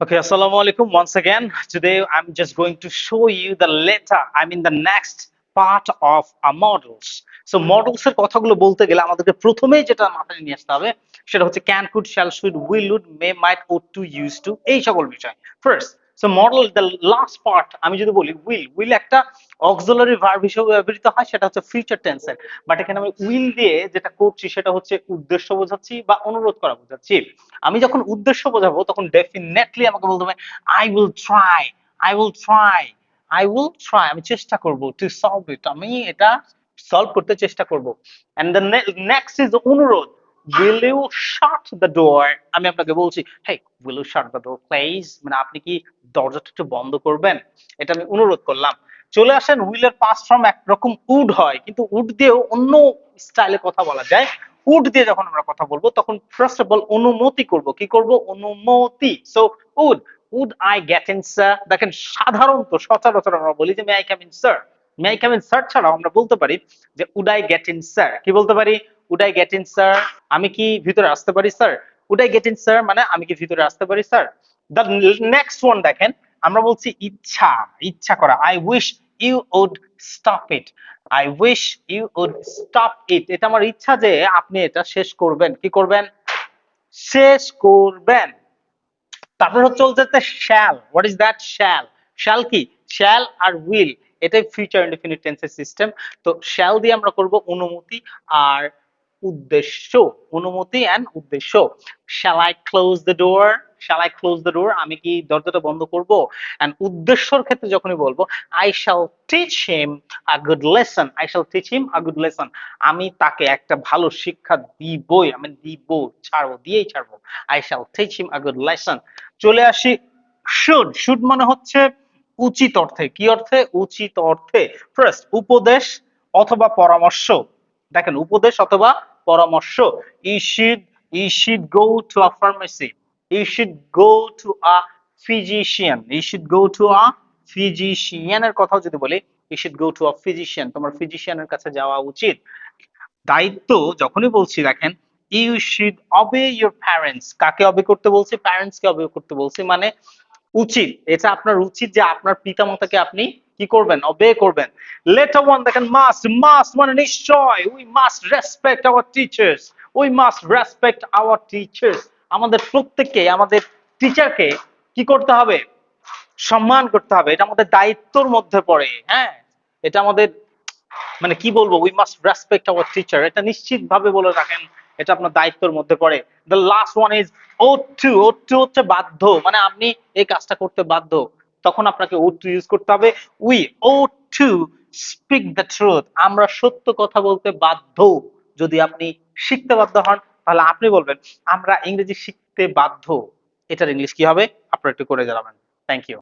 Okay, assalamu alaikum once again. Today I'm just going to show you the letter, I mean the next part of our models. So models এর কথাগুলো বলতে গেলে আমাদেরকে প্রথমেই যেটা মাথায় নিয়ে আসতে হবে সেটা হচ্ছে can could shall should will would may might ought to used to এই সকল বিষয় first so modal the last part আমি যদি বলি উইল উইল একটা অক্সিলারি ভার্ব হিসেবে ব্যবহৃত হয়, সেটা হচ্ছে ফিউচার টেন্সের বাট এখানে আমি উইল দিয়ে যেটা করছি, সেটা হচ্ছে উদ্দেশ্য বোঝাচ্ছি বা অনুরোধ করা বোঝাচ্ছি। আমি যখন উদ্দেশ্য বোঝাবো, তখন ডেফিনেটলি আমাকে বলতে হবে I will try I will try I will try আমি চেষ্টা করব টু সলভ ইট আমি এটা সলভ করতে চেষ্টা করব। এন্ড দ্য নেক্সট ইজ অনুরোধ। Will you shut the door আমি আপনাকে বলছি hey will you shut the door please মানে আপনি কি দরজাটা একটু বন্ধ করবেন? এটা আমি অনুরোধ করলাম। চলে আসেন উইলের পাস ফ্রম একরকম উড হয়, কিন্তু উড দিয়েও অন্য স্টাইলে কথা বলা যায়। উড দিয়ে যখন আমরা কথা বলব, তখন ফার্স্ট অফ অল অনুমতি করব। কি করব? অনুমতি। So would would I get in, sir? দেখেন, সাধারণত সচরাচর আমরা বলি যে may I come in sir may I come in sir ছাড়াও আমরা বলতে পারি যে would I get in sir কি বলতে পারি? Would I get in sir আমি কি ভিতরে আসতে পারি sir would I get in sir মানে আমি কি ভিতরে আসতে পারি স্যার দ্য নেক্সট ওয়ান দেখেন, আমরা বলছি ইচ্ছা ইচ্ছা করা। I wish you would stop it I wish you would stop it এটা আমার ইচ্ছা যে আপনি এটা শেষ করবেন। কি করবেন? শেষ করবেন। তারপর হচ্ছে চলতে shall what is that shall shall কি? শ্যাল আর উইল এটাই ফিউচার ইনডিফিনিট টেন্সের সিস্টেম তো শ্যাল দিয়ে আমরা করব অনুমতি আর উদ্দেশ্য, অনুমতি এন্ড উদ্দেশ্য। Shall I close the door shall I close the door আমি কি দরজাটা বন্ধ করব? এন্ড উদ্দেশ্যর ক্ষেত্রে যখনই বলব I shall teach him a good lesson I shall teach him a good lesson আমি তাকে একটা ভালো শিক্ষা দিবই আমি দিব, ছাড়বো, দিয়েই ছাড়বো। I shall teach him a good lesson চলে আসি শুড শুড মানে হচ্ছে উচিত অর্থে। কি অর্থে? উচিত অর্থে। ফার্স্ট উপদেশ অথবা পরামর্শ। দেখেন, উপদেশ অথবা পরামর্শ you should you should go to a pharmacy you should go to a physician to a ফিজিশিয়ানের কথাও যদি বলি you should go to a physician তোমার ফিজিশিয়ানের কাছে যাওয়া উচিত। দায়িত্ব যখনই বলছি, দেখেন you should obey your parents কাকে অবে করতে বলছি? প্যারেন্টস কে অবে করতে বলছি মানে উচিত, এটা আপনার উচিত যে আপনার পিতামাতাকে আপনি কি করবেন অবে করবেন। লেটার ওয়ান দেখেন মাস্ট মাস্ট মানে নিশ্চয় we must respect our teachers we must respect our teachers আমাদের প্রত্যেককে, আমাদের টিচারকে কি করতে হবে? সম্মান করতে হবে, এটা আমাদের দায়িত্বর মধ্যে পড়ে হ্যাঁ? এটা আমাদের মানে কি বলব we must respect our teacher এটা নিশ্চিত ভাবে বলে রাখেন এটা আপনার দায়িত্বের মধ্যে পড়ে। The last one is ought to ought to হচ্ছে বাধ্য। মানে আপনি এই কাজটা করতে বাধ্য। তখন আপনাকে ও টু ইউজ করতে হবে। We ought to speak the truth আমরা সত্য কথা বলতে বাধ্য। যদি আপনি শিখতে বাধ্য হন, তাহলে আপনি বলবেন, আমরা ইংরেজি শিখতে বাধ্য। এটার ইংলিশ কি হবে? আপনারা একটু করে জানাবেন। Thank you